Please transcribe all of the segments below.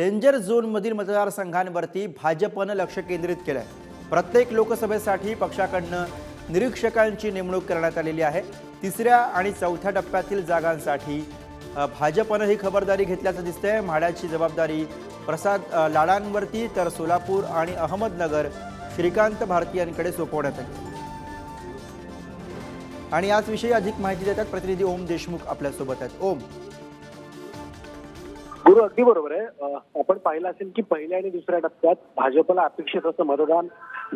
Danger झोनमधील मतदारसंघांवरती भाजपनं लक्ष केंद्रित केलं आहे प्रत्येक लोकसभेसाठी पक्षाकडनं निरीक्षकांची नेमणूक करण्यात आलेली आहे. तिसऱ्या आणि चौथ्या टप्प्यातील जागांसाठी भाजपनं ही खबरदारी घेतल्याचं दिसतंय. म्हाड्याची जबाबदारी प्रसाद लाडांवरती तर सोलापूर आणि अहमदनगर श्रीकांत भारतीयांकडे सोपवण्यात आली. आणि याचविषयी अधिक माहिती देतात प्रतिनिधी ओम देशमुख आपल्यासोबत आहेत. ओम. गुरु अगदी बरोबर आहे. आपण पाहिलं असेल की पहिल्या आणि दुसऱ्या टप्प्यात भाजपला अपेक्षित असं मतदान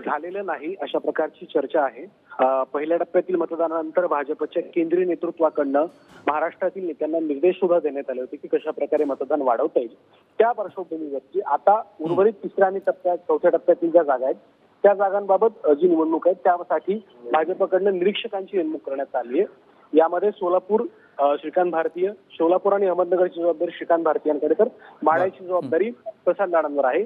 झालेलं नाही अशा प्रकारची चर्चा आहे. पहिल्या टप्प्यातील मतदानानंतर भाजपच्या केंद्रीय नेतृत्वाकडनं महाराष्ट्रातील नेत्यांना निर्देश सुद्धा देण्यात आले होते की कशा प्रकारे मतदान वाढवता येईल. त्या पार्श्वभूमीवरती आता उर्वरित तिसऱ्या आणि टप्प्यात चौथ्या टप्प्यातील ज्या जागा आहेत त्या जागांबाबत जी निवडणूक आहे त्यासाठी भाजपकडनं निरीक्षकांची नेमणूक करण्यात आली आहे. यामध्ये सोलापूर श्रीकांत भारतीय सोलापूर आणि अहमदनगरची जबाबदारी श्रीकांत भारतीयांकडे. तर माळ्याची जबाबदारी प्रसाद लाडांवर आहे.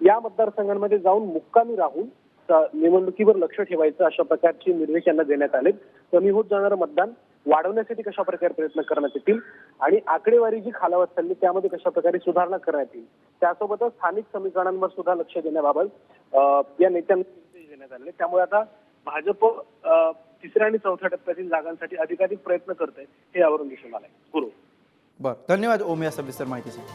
या मतदारसंघांमध्ये जाऊन मुक्कामी राहून निवडणुकीवर लक्ष ठेवायचं अशा प्रकारचे निर्देश यांना देण्यात आले कमी होत जाणारं मतदान वाढवण्यासाठी कशा प्रकारे प्रयत्न करण्यात येतील आणि आकडेवारी जी खालावत चालली त्यामध्ये कशा प्रकारे सुधारणा करण्यात येईल त्यासोबतच स्थानिक समीकरणांवर सुद्धा लक्ष देण्याबाबत या नेत्यांना निर्देश देण्यात आले त्यामुळे आता भाजप तिसऱ्या आणि चौथ्या टप्प्यातील जागांसाठी अधिकाधिक प्रयत्न करत आहे हे यावरून दिसून आलंय. गुरु. बर धन्यवाद ओम या सविस्तर माहितीसाठी.